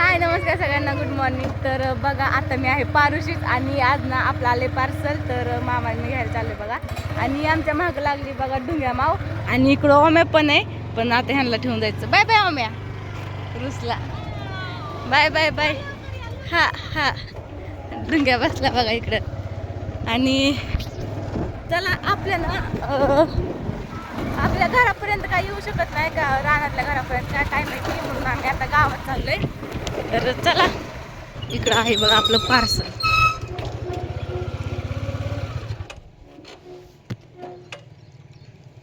हाय नमस्कार सगळ्यांना good morning तर बघा आता मी आहे पारुशीच आणि आज ना आपलं आले पार्सल तर मामाने घ्यायला चालले बघा. आणि आमच्या महाग लागली बघा ढुंग्या माव. आणि इकडं ओम्या पण आहे पण आता ह्यांना ठेवून जायचं. Bye bye Omya. रुसला. Bye bye bye. हा हा. डुंग्या बसला बघा इकडं. आणि चला आपल्या ना आपल्या घरापर्यंत काय येऊ शकत नाही का? रानातल्या घरापर्यंत काय काय माहिती म्हणून आम्ही आता गावात चाललोय. तर चला. इकडं आहे बघा आपलं पार्सल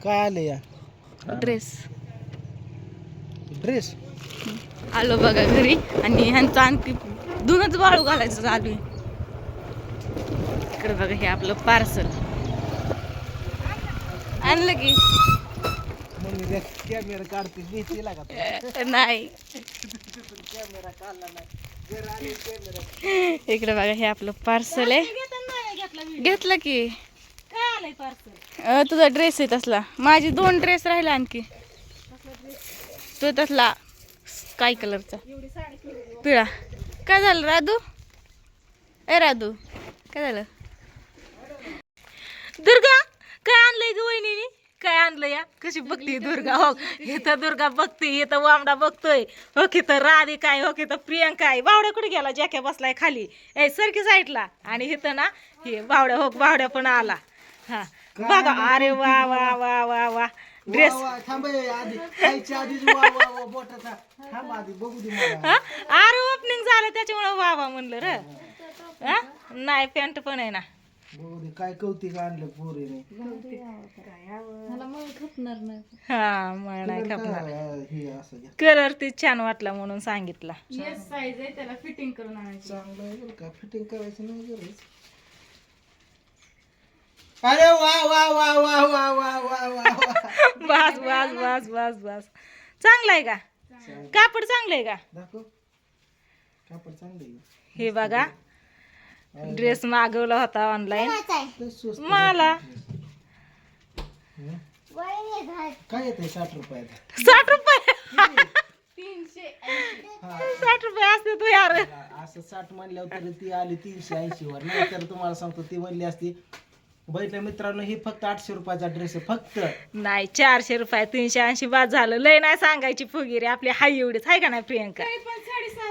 काय आलं या? ड्रेस ड्रेस आलो बघा घरी. आणि ह्यांचं आणखी धुनच वाळू घालायचं चालू आहे इकडे बघा हे आपलं पार्सल आणलं की. कॅमेरा काढते? नाही. कॅमेरा काढला नाही. जर आले कॅमेरा इकडे बघा हे आपलं पार्सल आहे. घेतलं की? काय पार्सल तुझा ड्रेस आहे तसला. माझी दोन ड्रेस राहिला आणखी. तो तसला स्काय कलरचा पिळा काय झालं राधू? ए राधू. काय झालं? दुर्गा? कशी बघते दुर्गा? हो इथं दुर्गा बघते इथं वामडा बघतोय. हो की तर राधे काय हो की तर प्रियंका आहे. बावड्या कुठे गेला? जॅक्या बसलाय खाली. ए सरकी साईडला. आणि इथं ना हे बावड्या हो बावड्या पण आला. हा. बघा अरे वा वा वा वा वा. ड्रेस अरे ओपनिंग झालं त्याच्यामुळे वा वा म्हणलं र. हा? नाही पॅन्ट पण आहे ना. बघू दे काय कौतिक आणलं पोरीने? मला मग खपणार नाही. हा मला नाही खपणार. काय, हे असं घ्या. कलर ते छान वाटला म्हणून सांगितला. येस साईज आहे त्याला फिटिंग करून आणायची. चांगलं आहे बरं का फिटिंग करायचं नाही गरज. अरे वा वा वा वा वा वा वा वा वा. बस बस बस बस बस चांगलं आहे का? कापड चांगलं आहे का? दाखव. कापड चांगलं आहे. हे बघा. ड्रेस मागवला होता ऑनलाईन मला. हं? काय येत आहे साठ रुपयात? साठ रुपये. हा. साठ रुपये असते तू यार. असं साठ म्हणल्यावर तरी ती आली तीनशे ऐंशी वर. नाहीतर तुम्हाला सांगतो ती म्हणली असती बघितलं मित्रांनो ही फक्त आठशे रुपयाचा ड्रेस आहे फक्त. नाही चारशे रुपये तीनशे ऐंशी बाद झालं. लय नाही सांगायची फुगिरी आपली हाय एवढीच. आहे का नाही प्रियंका? तरी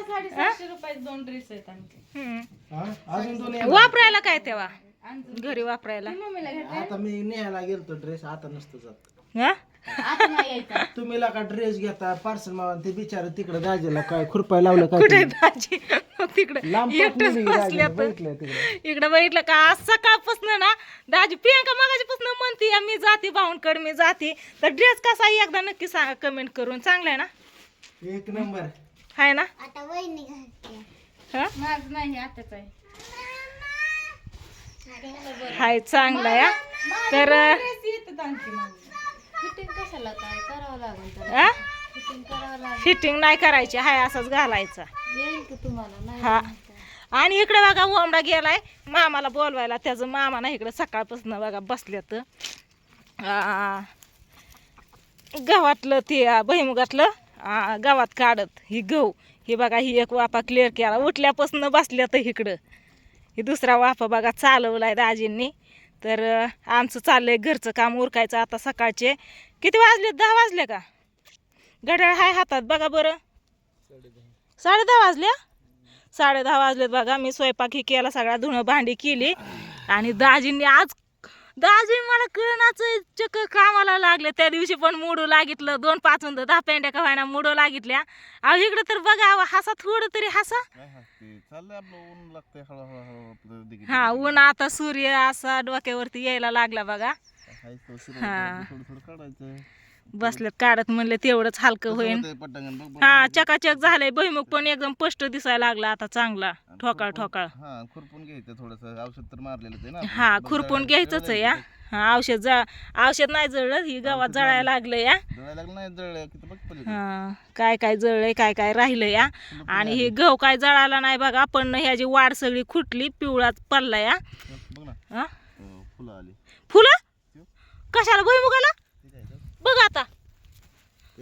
साडेसातशे रुपयाचे दोन ड्रेस आहेत आणखी हम्म. हा? अजून दोन येणार. वापरायला काय तेव्हा? घरी वापरायला. मम्मीला आता मी न्यायला गेलतो ड्रेस आता नसतो जात. हा? आता नाही यायचा. तुम्ही का ड्रेस घेता पार्सल मावा ते बिचार तिकडे दाजेला काय खुरपाय लावलं काय कुठे? दाजी तिकडे लांब एकटंच पाठवली बसल्या दाजीला, तर बघितलं तिकडे. इकडे बघितलं का? आज सकाळपासून ना दाजी प्रियंका मगाच्यापासून म्हणते "या, मी जाते भाऊंकडे मी जाते. तर ड्रेस कसा आहे? एकदा नक्की सांगा कमेंट करून. चांगला आहे ना? एक नंबर. हाय ना? आहे. हाय चांगला या तर फिटिंग नाही करायची हाय असंच घालायचा. हा. आणि इकडे बघा ओमडा गेलाय. मामाला बोलवायला त्याचं मामा ना इकडे. सकाळपासून बघा बसल्यात. गावातलं ते भैमुगातलं आ, गावात काढत. ही गहू. ही बघा ही एक वाफा क्लिअर केला. उठल्यापासून बसल्यात इकडं. ही दुसरा वाफा बघा चालवला आहे दाजींनी. तर आमचं आमचं चाललंय घरचं काम उरकायचं आता सकाळचे. किती वाजले? दहा वाजले का? घड्याळ हाय हातात बघा बरं. साडे दहा वाजल्या साडे दहा वाजलेत बघा. मी स्वयंपाक ही केला सगळा धुणं भांडी केली. आणि दाजींनी आज दाजी मला कळणाच चक्क कामाला लागले. त्या दिवशी पण मोडू लागितलं. दोन पाच दहा पेंड्या का व्हायना मोडू लागितल्या. अहो इकडं तर बघा हसा थोडं तरी हसा. हा ऊन आता सूर्य असा डोक्यावरती यायला लागला बघा. हा. बसल्यात काढत म्हणले तेवढंच हलकं होईल पटांगण बघ. हा चकाचक झालंय. भुईमुग पण एकदम स्पष्ट दिसायला लागला आता चांगला. ठोकाळ ठोकाळ. हा खुरपून घ्यायचं थोडस. औषध तर मारलेलं आहे ना आपण. हा बघ खुरपून जळायला- घ्यायचंच आहे या. हा औषध जळ औषध नाही जळलं ही गावात जळायला लागलं या. जळायला लागलं नाही जळलं. किती बघ पलीकडे. हा, काय काय जळलंय काय काय राहिलं या. आणि हे गहू काय जळाला नाही बघा. पण ह्याची वाढ सगळी खुटली पिवळाच पडला या. बघ ना. हा? हो, फुलं आली. फुलं? कशाला? भुईमुगाला ठीक आहे का? बघ आता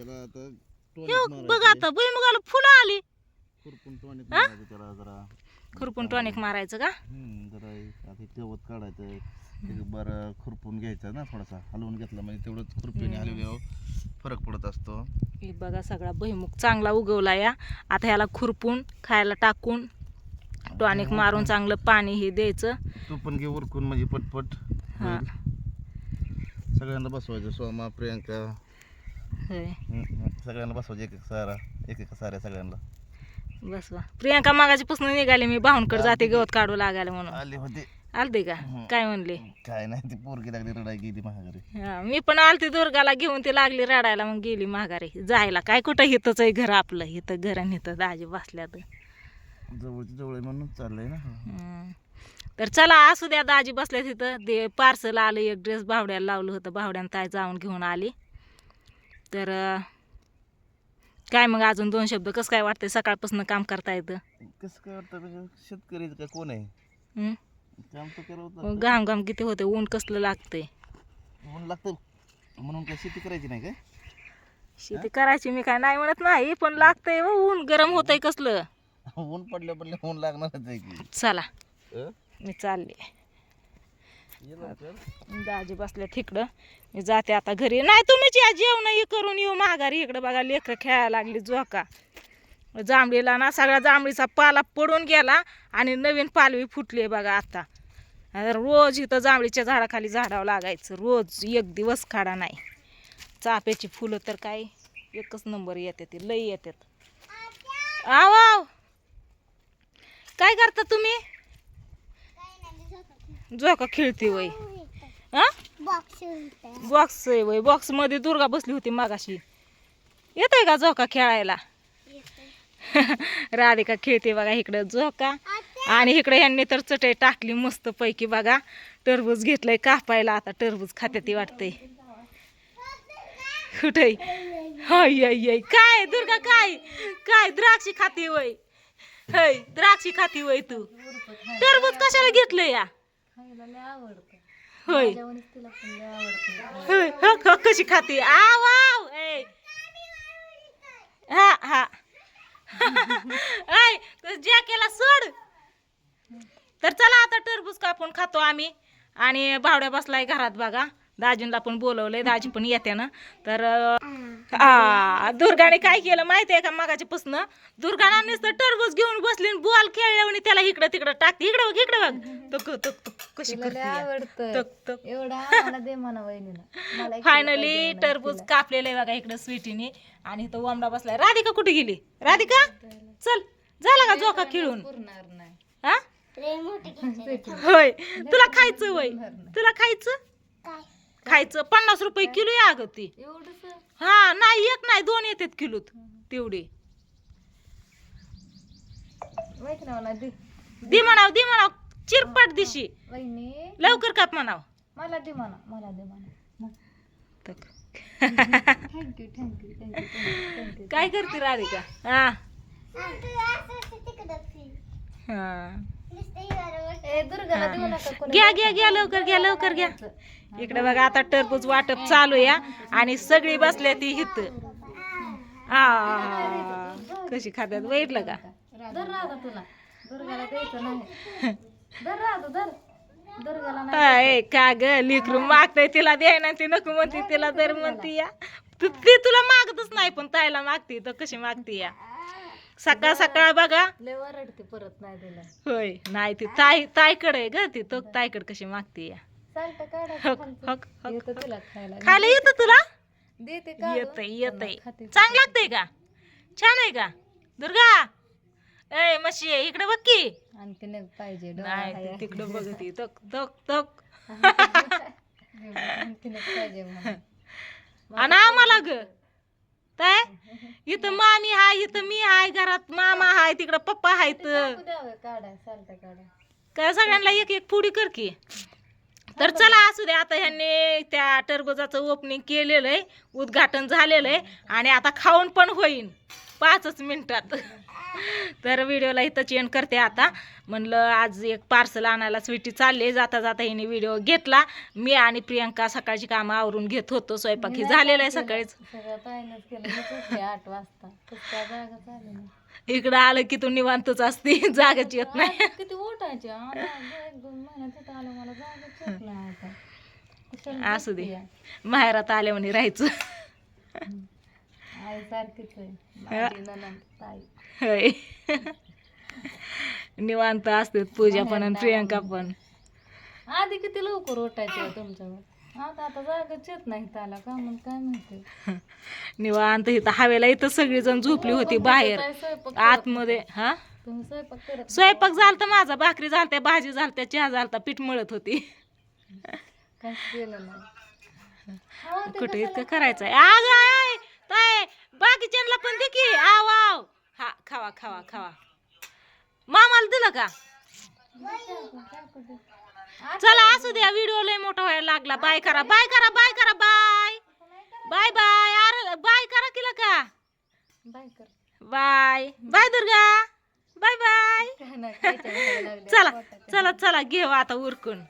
त्याला आता हे टोनच बघ मारायचं आता भुईमुगाला फुलं आली. खुरपून खुरपून टॉनिक मारायचं त्याला जरा. खुरपून टॉनिक मारायचं का? हम्म, जरा हे- आता हे गवत काढायचं एक बरं खुरपून घ्यायचं ना थोडासा. हलवून घेतला म्हणजे तेवढंच खुरपीने हलवल्यावर फरक पडत असतो. हे बघा सगळा भुईमुग चांगला उगवला या. आता ह्याला खुरपून खायला टाकून टॉनिक मारून चांगलं पाणी हे द्यायचं. तू पण घे उरकून म्हणजे पटपट हा. होईल. सगळ्यांना बसवायचं सोमा प्रियांका. होय. हम्म, हम्म. सगळ्यांना बसवायचं एक एक सारा एक एक साऱ्या सगळ्यांना. बस वा प्रियांका मागाची पासून निघाली मी भाऊंकडे जाते गवत काढू लागायला म्हणून. आले होते. आलते का? काय म्हणले? काय नाही ती पोरगी लागली रडाय गेली महागारी हा, मी पण आलती दुर्गाला घेऊन ती लागली रडायला मग गेली माघारी. जायला काय कुठं हिथंच आहे घर आपलं हिथं घर आणि हिथं दाजी बसल्यात जवळची जवळ आहे म्हणून चाललंय ना. हम्म. तर चला असू द्या दाजी बसल्या तिथं. ते पार्सल आलं एक ड्रेस बावड्याला लावलं होतं बावड्यानं ताय जाऊन घेऊन आली. तर काय मग अजून दोन शब्द? कसं काय वाटतंय सकाळपासून काम करता येतं कसं काय वाटतं म्हणजे शेतकरीचं काय कोण आहे? हम्म? काम तर करावं मग लागतं. घाम घाम किती होते ऊन कसलं लागतंय? ऊन लागतं म्हणून काय शेती करायची नाही काय शेती करायची मी काय नाही म्हणत नाही पण लागतंय हो, ऊन गरम होतंय कसलं? ऊन पडल्या पडल्या ऊन लागणारच आहे की. चला. अं? मी चालले. दाजी बसल्या तिकडं मी जाते आता घरी. नाही तुम्हीच या जेवण हे करून येऊ माघारी. इकडं बघा लेकरं खेळायला लागली झोका. जांभळीला ना सगळा जांभळीचा पाला पडून गेला आणि नवीन पालवी फुटली बघा आता. रोज इथं जांभळीच्या झाडाखाली झाडावं लागायचं. रोज एक दिवस खाडा नाही. चाफ्याची फुलं तर काय? एकच नंबर येते ती. लई येतात. आव काय करता तुम्ही? झोका खेळते वय. हा? बॉक्स आहे वय. बॉक्समध्ये दुर्गा बसली होती मागाशी. येतोय का झोका खेळायला? राधिका खेळते बघा इकडं. झोका आणि इकडे यांनी तर चटई टाकली मस्त पैकी बघा. टरबूज घेतलंय कापायला. आता टरबूज खाते ती वाटते कुठे हाय. काय दुर्गा काय? काय द्राक्षी खाती वय? हय द्राक्षी खाती वय तू. टरबूज कशाला घेतलं या? होय होय, हो, हो, कशी खाते? आव आव ए. हा हा. ऐ ज्या केला सोड. तर चला आता टरबूज कापून खातो आम्ही. आणि भावड्या बसलाय घरात बघा. दाजींना पण बोलवलंय दाजी पण येते ना. तर आ दुर्गाने काय केलं माहिती आहे का मगाच्या पासन दुर्गाने नुसतं टरबूज घेऊन बसली आणि बॉल खेळल्या आणि त्याला इकडं तिकडं टाकते. इकडं बघ इकडं बघ. तक तक तक कशी करते फायनली टरबूज कापलेलं आहे बघा इकडं स्वीटीने. आणि इथं वमडा बसलाय. राधिका कुठे गेली? राधिका? चल झाला का झोका खेळून? पुरणार नाही हा होय. तुला खायचं वय? तुला खायचं? खायचं. पन्नास रुपये किलो आहे अगं ती. हा नाही एक नाही दोन येतात किलोत तेवढे. माहिती ना मला दे. दे म्हणाव दे म्हणाव. चिरपट दिशी. वहिनी. लवकर काप म्हणाव. मला दे म्हणा मला दे म्हणा. तक. थँक्यू थँक्यू थँक्यू थँक्यू काय करते राधिका? हा. हा. घ्या घ्या घ्या लवकर घ्या लवकर घ्या. इकडे बघा आता टरबूज वाटप चालू या आणि सगळी बसल्या ती हित आ कशी खात्यात बैठलं का? का ग? लिकरू मागताय तिला द्याय ना ती नको म्हणते तिला दर म्हणते या. तू- ती तुला मागतच नाही पण ताईला मागते तर कशी मागते या? सकाळ सकाळ बघा. लय परत नाही दिला. होय नाही ती ताई ताईकडे आहे ग ती. तो ताईकडे कशी मागते या चालतं हक काढायचं हक हक येतं तुला खायला. खायला येतं तुला? देते का येतय येतय. खाते. चांगलं लागतंय का? छान आहे का? दुर्गा ए मशी इकडे बघ की. एक पाहिजे डोळा नाही आहे. ती तिकडे बघती तक तक तक पाहिजे म्हणून. आणि आम्हाला ग. काय? इथं मामी हाय इथं मी हाय घरात मामा हाय तिकडं पप्पा हायत. टाकू द्यावं, काढा चालतं काढा. काय सगळ्यांना एक एक पुडी कर की. तर चला असू दे आता ह्यांनी त्या टरबुजाचं ओपनिंग केलेलं आहे उद्घाटन झालेलं आहे आणि आता खाऊन पण होईन. पाचच मिनिटात. तर व्हिडिओला इथं चेंज करते आता. म्हणलं आज एक पार्सल आणायला स्वीटी चालले. जाता जाता हिने व्हिडिओ घेतला. मी आणि प्रियंका सकाळची कामं आवरून घेत होतो. स्वयंपाक हे झालेलं आहे सकाळीच. आठ वाजता. इकडं आलं की तू निवांतच असते. जागाच येत नाही. किती उठायचे? आलं असू दे? माहेरात आल्यावर राहायचं. सारखीच आहे. ताई. होय. निवांत असते पूजा पण आणि प्रियंका पण. आधी किती लवकर उठायचे तुमच्यावर? आता आता जागाच येत नाही त्याला. का म्हणून काय माहिती निवांत इथं हवेला इथं सगळीजण झोपली होती बाहेर. आतमध्ये हा? तुम्ही स्वयंपाक करत स्वयंपाक झालता माझा भाकरी झालत्या भाजी झालत्या चहा झालता पीठ मळत होती. काय केलं नाही. हा, ते कुठे इतकं करायचंय? आग आय ताय बाकीच्यांना पण दे की. आव आव हा खावा खावा खावा. मामाला दिलं का? चला असू द्या. व्हिडिओ लय मोठा व्हायला लागला. बाय करा बाय करा बाय करा बाय. Bye bye. अरे बाय करा केलं का बाय कर. Bye. Bye Durga. Bye bye. चला चला चला घेऊ आता उरकून.